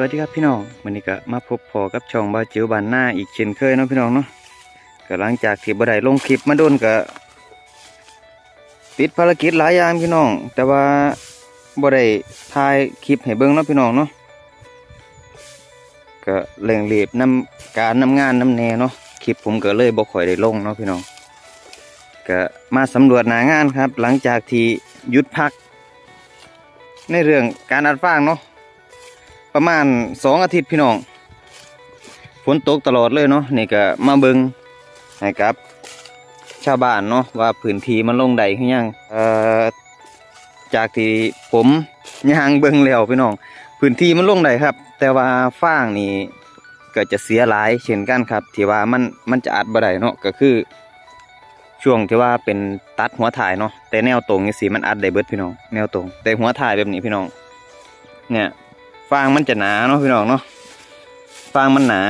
วัสดีครับพี่น้องวันนี้ก็มาพบพอกับช่องบาจิ๋วบานหน้าอีกเช่นเคยเนาะพี่น้องเนาะก็หลังจากที่บ่ได้ลงคลิปมาโดนก็ติดภารกิจหลายอย่างพี่น้อง แต่ว่าบ่ได้ถ่ายคลิปให้เบิ่งเนาะพี่น้องเนาะก็เร่งรีบนํการนํงานนํแนเนาะคลิปผมก็เลยบ่ค่อยได้ลงเนาะพี่น้องก็มาสำรวจหน้างานครับ หลังจากที่ยุดพัก ในเรื่องการอัดฟางเนาะ ประมาณสองอาทิตย์พี่น้องฝนตกตลอดเลยเนาะนี่ก็มาเบิงให้กับ ชาวบ้านเนาะว่าพื้นที่มันลงใดขึ้นยังเอ่อจากที่ผมย่างเบิงแล้วพี่น้องพื้นที่มันลงใดครับ แต่ว่าฟางนี่ก็จะเสียหลายเช่นกันครับ ที่ว่ามันมันจะอัดบ่ได้เนาะก็คือ ช่วงที่ว่าเป็นตัดหัวถ่ายเนาะแต่แนวตรงนี่สิมันอัดได้เบิดพี่น้อง แนวตรง แต่หัวถ่ายแบบนี้พี่น้อง เนี่ย ฟางมันจะหนาเนาะพี่น้องเนาะฟางมันหนา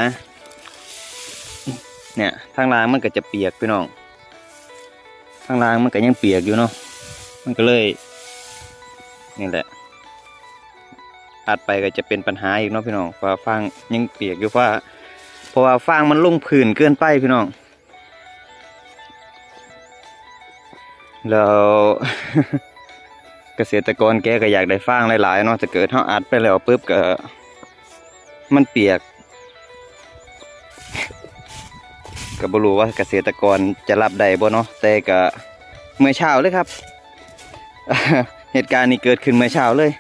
เนี่ยทางล่างมันก็จะเปียกพี่น้องทางล่างมันก็ยังเปียกอยู่เนาะมันก็เลยนี่แหละอัดไปก็จะเป็นปัญหาอีกเนาะพี่น้องเพราะฟางยังเปียกอยู่เพราะเพราะว่าฟางมันลงผื่นเกินไปพี่น้องแล้ว เกษตรกรแกก็อยากได้ฟางหลายๆเนาะถ้าเกิดเขาอัดไปแล้วปุ๊บก็มันเปียกก็บ่รู้ว่าเกษตรกรจะรับได้บ่เนาะแต่ก็เมื่อเช้าเลยครับ เหตุการณ์นี้เกิดขึ้นเมื่อเช้าเลย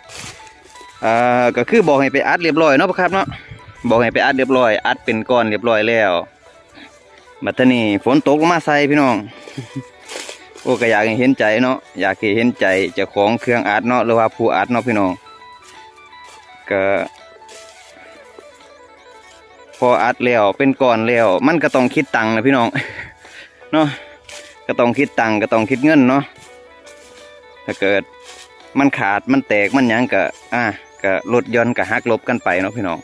อ่าก็คือบอกให้ไปอัดเรียบร้อยเนาะครับเนาะบอกให้ไปอัดเรียบร้อย อัดเป็นก้อนเรียบร้อยแล้วบัดทีนี้ฝนตกลงมาใส่พี่น้อง โอ้ก็อยากให้เห็นใจเนาะอยากให้เห็นใจเจ้าของเครื่องอัดเนาะหรือว่าผู้อัดเนาะพี่น้องก็พออัดแล้วเป็นก้อนแล้วมันก็ต้องคิดตังค์นะพี่น้องเนาะก็ต้องคิดตังค์ก็ต้องคิดเงินเนาะถ้าเกิดมันขาดมันแตกมันยังก็อะก็ลดย่อนก็หักลบกันไปเนาะพี่น้อง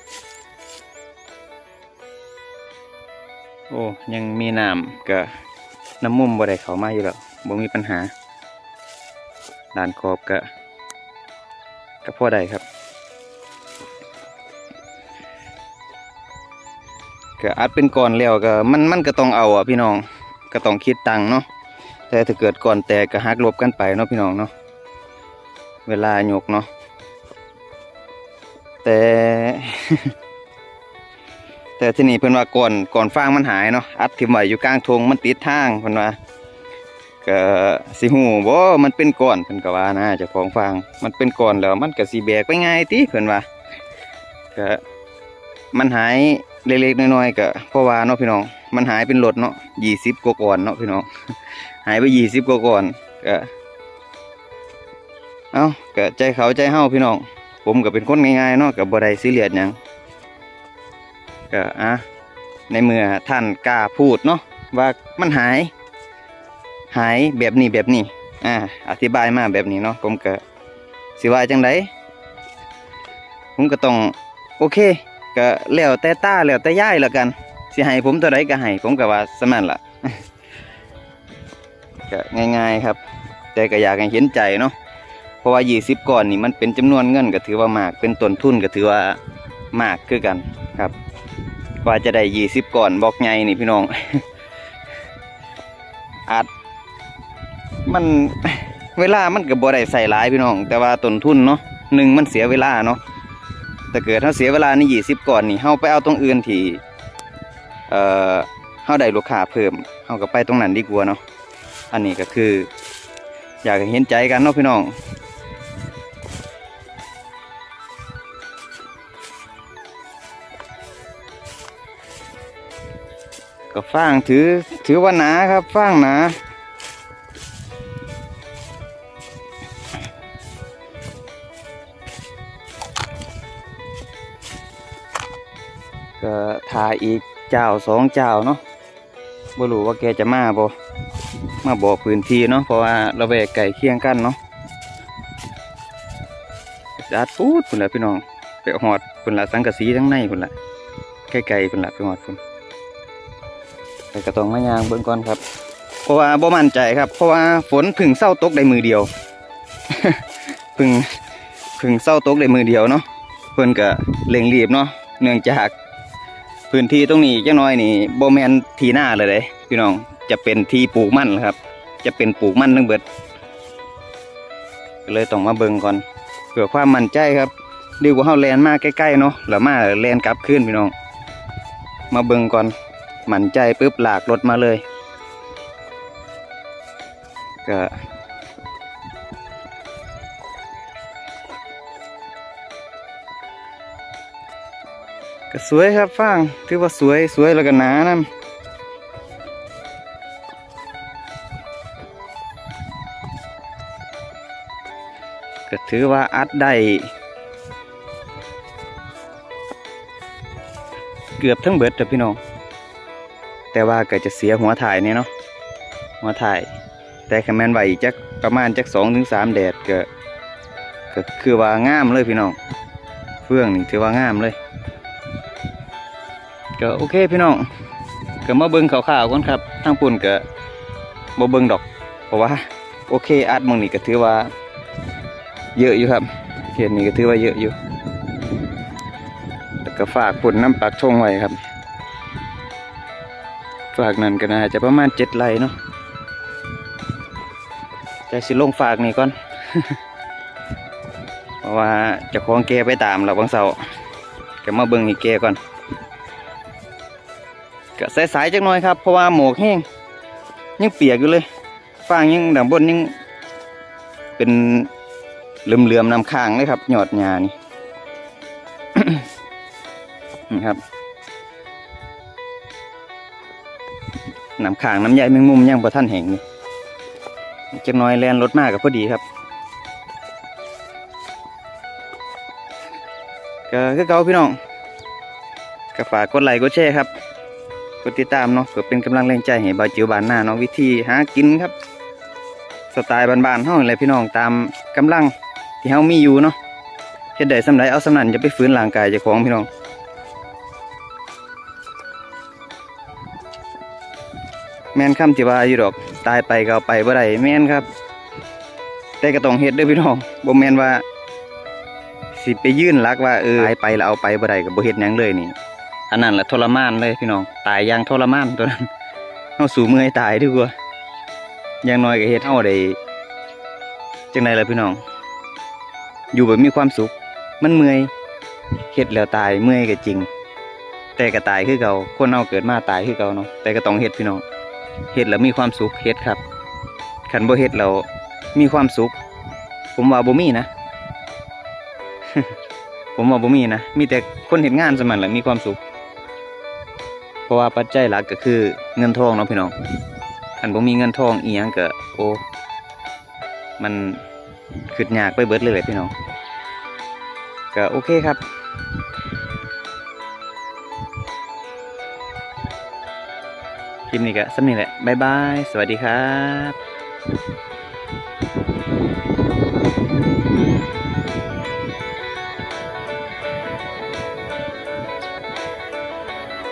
โอ้ยังมีน้ำก็น้ำมุมบ่ได้เข้ามาอยู่แล้ว บ่มีปัญหาด่านขอบก็ก็พอได้ครับก็อัดเป็นก้อนแล้วก็มันมันก็ต้องเอาอะพี่น้องก็ต้องคิดตังค์เนาะแต่ถ้าเกิดก้อนแตกก็หักลบกันไปเนาะพี่น้องเนาะเวลายกเนาะแต่ แต่ที่นี่เพิ่อนว่าก่อนก่อนฟางมันหายเนาะอัดถิ่มไว้อยู่กลางทงมันติดทางเพิ่อนว่า ก็สิหูบ่มันเป็นก้อนเพิ่นก็ว่านะเจ้าของฟางมันเป็นก้อนแล้วมันก็สิแบกไปง่ายติเพิ่นว่าก็มันหายเล็กๆน้อยๆก็เพราะว่าเนาะพี่น้อง มันหายเป็นรถเนาะ20กว่าก้อนเนาะพี่น้อง หายไป20กว่าก้อนก็เอ้าก็ใจเขาใจเฮาพี่น้อง ผมก็เป็นคนง่ายๆเนาะก็บ่ได้ซีเรียสหยังก็อะในเมื่อท่านกล้าพูดเนาะว่ามันหาย หายแบบนี้แบบนี้อ่าอธิบายมาแบบนี้เนาะผมก็สิว่าจังไดผมก็ต้องโอเคก็แล้วแต่ตาแล้วแต่ย่ายแล้วกันสิให้ผมเท่าใดก็ให้ผมก็ว่าสมันละก็ง่ายๆครับ แต่ก็อยากให้เห็นใจเนาะเพราะว่า20ก้อนนี่มันเป็นจำนวนเงินก็ถือว่ามากเป็นต้นทุนก็ถือว่ามากคือกันครับกว่าจะได้20ก้อนบอกใหญ่นี่พี่น้องอาจ มันเวลามันก็บ่ได้ใส่หลายพี่น้อง แต่ว่าต้นทุนเนาะหนึ่งมันเสียเวลาเนาะแต่เกิดถ้าเสียเวลานี่ยี่สิบก่อนนี่เฮาไปเอาตรงอื่นที่เอ่อเฮาได้ลูกค้าเพิ่มเฮาก็ไปตรงนั้นดีกว่าเนาะอันนี้ก็คือ อยากเห็นใจกันเนาะพี่น้องก็ฟางถือถือว่าหนาครับฟางหนา ก็ถ่ายอีกเจ้าสองเจ้าเนาะบ่รู้ว่าแกจะมาบ่มาบอกพื้นที่เนาะเพราะว่าเราแวกไก่เคียงกันเนาะสะอาดพูดพุ่นละพี่น้องไปหอดพุ่นละสังกะสีทั้งในพุ่นละไกลๆพุ่นละไปหอดพุ่นไปกระตองมายางเบิ่งก่อนครับ เพราะว่าบ่มั่นใจครับ เพราะว่าฝนพึ่งเศร้าตกได้มือเดียวพึ่งพึ่งเศร้าตกได้มือเดียวเนาะเพิ่นก็เร่งรีบเนาะเนื่องจาก พื้นที่ตรงนี้จังน้อยนี่โบแมนทีหน้าเลยเด้พี่น้องจะเป็นที่ปลูกมันครับ จะเป็นปลูกมันทั้งเบิดก็เลยต้องมาเบิ่งก่อนเพื่อความมั่นใจครับดีกว่าเฮาแลนมาใกล้ๆเนาะแล้วมาแลนกลับคืนพี่น้อง มาเบิ่งก่อนมั่นใจปุ๊บหลากรถมาเลย ก็ ก็สวยครับฟางถือว่าสวยสวยแล้วก็หนานะก็ถือว่าอัดได้เกือบทั้งเบิดเด้อพี่น้อง แต่ว่าก็จะเสียหัวถ่ายเนี่ยเนาะหัวถ่าย แต่คะแนนไหวอีกจักประมาณจักสองถึงสามแดดก็ก็คือว่างามเลยพี่น้อง เฟื่องนี่ถือว่างามเลย ก็โอเคพี่น้องก็มาเบิ่งข่าวๆก่อนครับทางปุ่นก็บ่เบิ่งดอก เพราะว่าโอเคอัดหมองนี่ก็ถือว่า เยอะอยู่ครับเขตนี้ก็ถือว่าเยอะอยู่แล้วก็ฝากปุ่นน้ำปักชงไว้ครับ ฝากนั่นก็น่าจะประมาณเจ็ดไร่เนาะจะสิลงฝากนี่ก่อนเพราะว่าจะคล้องแกไปตามเราบางเสาร์ก็มาเบิ่งให้แกก่อน ก็สายๆจักหน่อยครับเพราะว่าหมอกแห้งยังเปียกอยู่เลยฟางยังดังบนยังเป็นเหลื่อมๆนำค้างเลยครับหยอดหญ้านี่นี่ครับน้ำค้างน้ำใยแมงมุมยังบ่ท่านแห้งนี่จักหน้อยแลนรถมากกับพอดีครับก็คือเก่าพี่น้องก็ฝากกดไลค์กดแชร์ครับ กดติดตามเนาะเพื่อเป็นกำลังแรงใจให้บาจิวบานหน้าเนาะวิธีหากินครับ สไตล์บ้านๆเฮาอะไรพี่น้องตามกำลังที่เฮามีอยู่เนาะเฮ็ดได้สำไรเอาสำนันจะไปฝืนร่างกายเจ้าของพี่น้องแมนคำที่ว่าอยู่ดอกตายไปก็เอาไปบ่ได้แมนครับ แต่ก็ต้องเฮ็ดด้อพี่น้องบ่แมนว่า สิไปยื่นลักว่าเออตายไปแล้วเอาไปบ่ได้ก็บ่เฮ็ดหยังเลยนี่ อันนั้นแหละทรมานเลยพี่น้องตายอย่างทรมานตัวนั้นเฮาสู่มื่อยตายดีกว่าอย่างน้อยก็เฮ็ดเฮาได้จังไดล่ะพี่น้อง อยู่แบบมีความสุข มันเมื่อยเฮ็ดแล้วตายเมื่อยก็จริง แต่ก็ตายคือเก่าคนเฮาเกิดมาตายคือเก่าเนาะแต่ก็ต้องเฮ็ดพี่น้องเฮ็ดแล้วมีความสุขเฮ็ดครับคันบ่เฮ็ดแล้วมีความสุข ผมว่าบ่มีนะ ผมว่าบ่มีนะ มีแต่คนเฮ็ดงานสมันแหละมีความสุข ราะว่าปัจจัยหลักก็คือเงินทองเนาะพี่น้องคันบ่มีเงินทองเอียงก็โอ้มันขึ้นยากไปเบิดเลยแหละพี่น้องก็โอเคครับคลิปนี้ก็สำนี้แหละ บ๊ายบาย สวัสดีครับ